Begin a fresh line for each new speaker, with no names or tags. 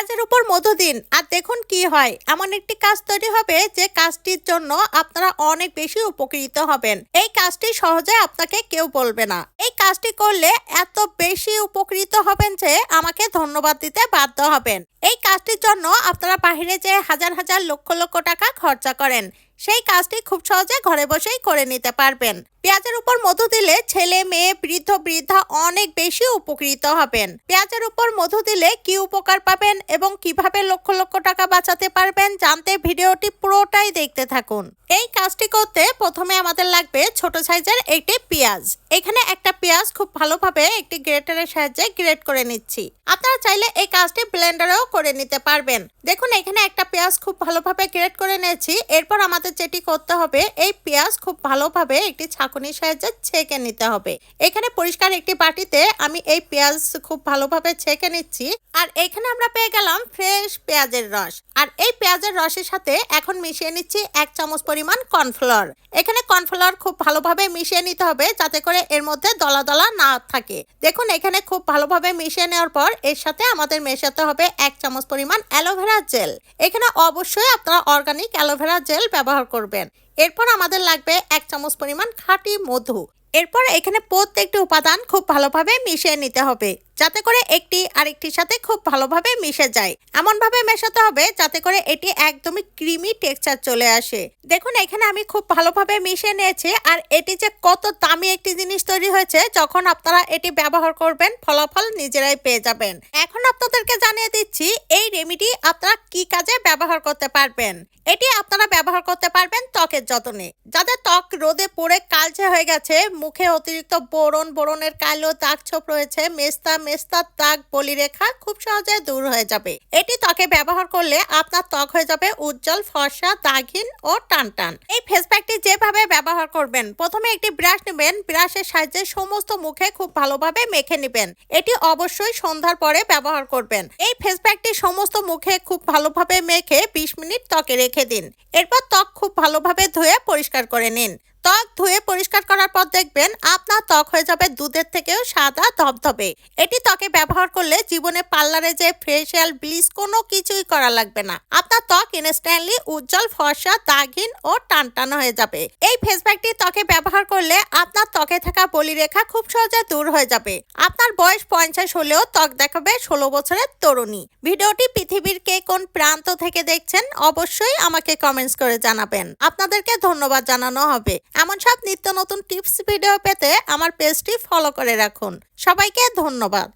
পেঁয়াজের উপর মধু দিন। আর দেখুন কি হয়, এমন একটি কাজ তৈরি হবে যে কাজটির জন্য আপনারা অনেক বেশি উপকৃত হবেন। এই কাজটি সহজে আপনাকে কেউ বলবে না। এই কাজটি করলে এত বেশি উপকৃত হবেন যে আমাকে ধন্যবাদ দিতে বাধ্য হবেন। এই কাজটির জন্য আপনারা বাহিরে যে হাজার হাজার লক্ষ লক্ষ টাকা খরচা করেন, সেই কাজটি খুব সহজে ঘরে বসেই করে নিতে পারবেন। পেঁয়াজের উপর মধু দিলে ছেলে, মেয়ে, বৃদ্ধ, বৃদ্ধা অনেক বেশি উপকৃত হবেন। পেঁয়াজের উপর মধু দিলে কি উপকার পাবেন এবং কীভাবে লক্ষ লক্ষ টাকা বাঁচাতে পারবেন জানতে ভিডিওটি পুরোটাই দেখতে থাকুন। এই কাজটি করতে প্রথমে আমাদের লাগবে ছোট সাইজের একটি পেঁয়াজ। এখানে একটা পেঁয়াজ খুব ভালোভাবে একটি গ্রেটারের সাহায্যে গ্রেট করে নিচ্ছি। আপনারা চাইলে এই কাজটি ব্লেন্ডারেও করে নিতে পারবেন। দেখুন, এখানে একটা পেঁয়াজ খুব ভালোভাবে গ্রেট করে নিয়েছি। এরপর আমাদের যেটি করতে হবে, এই পেঁয়াজ খুব ভালোভাবে একটি ছাঁকুনির সাহায্যে ছেঁকে নিতে হবে। এখানে পরিষ্কার একটি বাটিতে আমি এই পেঁয়াজ খুব ভালোভাবে ছেঁকে নিচ্ছি। আর এখানে আমরা পেয়ে গেলাম ফ্রেশ পেঁয়াজের রস। আর এই পেঁয়াজের রসের সাথে এখন মিশিয়ে নিচ্ছি এক চামচ পরিমাণ কর্নফ্লাওয়ার। এখানে কর্নফ্লাওয়ার খুব ভালোভাবে মিশিয়ে নিতে হবে যাতে করে এর মধ্যে দলা দলা না থাকে। দেখুন, এখানে খুব ভালোভাবে মিশিয়ে নেওয়ার পর এর সাথে আমাদের মেশাতে হবে এক চামচ পরিমাণ অ্যালোভেরা জেল। এখানে অবশ্যই আপনারা অর্গানিক অ্যালোভেরা জেল ব্যবহার করবেন। এরপর আমাদের লাগবে এক চামচ পরিমাণ খাঁটি মধু। এরপর এখানে প্রত্যেকটি উপাদান খুব ভালোভাবে মিশিয়ে নিতে হবে। যাতে করে একটি আরেকটির সাথে খুব ভালোভাবে মিশে যায়। এমনভাবে মেশাতে হবে যাতে করে এটি একদমই ক্রিমি টেক্সচার চলে আসে। দেখুন, এখানে আমি খুব ভালোভাবে মিশিয়ে নিয়েছি আর এটি যে কত দামি একটি জিনিস তৈরি হয়েছে, যখন আপনারা এটি ব্যবহার করবেন, ফলাফল নিজেরাই পেয়ে যাবেন। এখন আপনাদেরকে জানিয়ে দিচ্ছি, এই রেমিডি আপনারা কি কাজে ব্যবহার করতে পারবেন? এটি আপনারা ব্যবহার করতে পারবেন ত্বকের যত্নে। যাদের ত্বক রোদে পড়ে কালচে হয়ে গেছে, মুখে অতিরিক্ত বোরন, বোরনের কালো দাগ ছোপ রয়েছে, মেস্তা মেস্তার দাগ বলিরেখা খুব সহজে দূর হয়ে যাবে। এটি ত্বকে ব্যবহার করলে আপনার ত্বক হয়ে যাবে উজ্জ্বল, ফর্সা, দাগহীন ও টানটান। এই ফেস প্যাকটি যেভাবে ব্যবহার করবেন, প্রথমে একটি ব্রাশ নেবেন। ব্রাশের সাহায্যে সমস্ত মুখে খুব ভালোভাবে মেখে নেবেন। এটি অবশ্যই সন্ধ্যার পরে ব্যবহার করবেন। এই ফেস প্যাকটি সমস্ত মুখে খুব ভালোভাবে মেখে বিশ মিনিট ত্বকে রেখে দিন। এরপর ত্বক খুব ভালোভাবে ধুয়ে পরিষ্কার করে নিন। ত্বক ধুয়ে পরিষ্কার করার পর দেখবেন আপনার ত্বক হয়ে যাবে দুধের থেকেও সাদা ধবধবে। এটি ত্বকে ব্যবহার করলে জীবনে পার্লারে যে ফেসিয়াল ব্লিচ কোনো কিছুই করা লাগবে না। আপনার ত্বক ইনস্ট্যান্টলি উজ্জ্বল, ফর্সা, দাগহীন ও টানটান হয়ে যাবে। এই ফেস প্যাকটি ত্বকে ব্যবহার করলে আপনার ত্বকে থাকা বলিরেখা খুব সহজে দূর হয়ে যাবে। আপনার বয়স পঞ্চাশ হলেও ত্বক দেখাবে ষোলো বছরের তরুণী। ভিডিওটি পৃথিবীর কে কোন প্রান্ত থেকে দেখছেন অবশ্যই আমাকে কমেন্টস করে জানাবেন। আপনাদেরকে ধন্যবাদ জানানো হবে। এমন সব নিত্য নতুন টিপস ভিডিও পেতে আমার পেজটি ফলো করে রাখুন। সবাইকে ধন্যবাদ।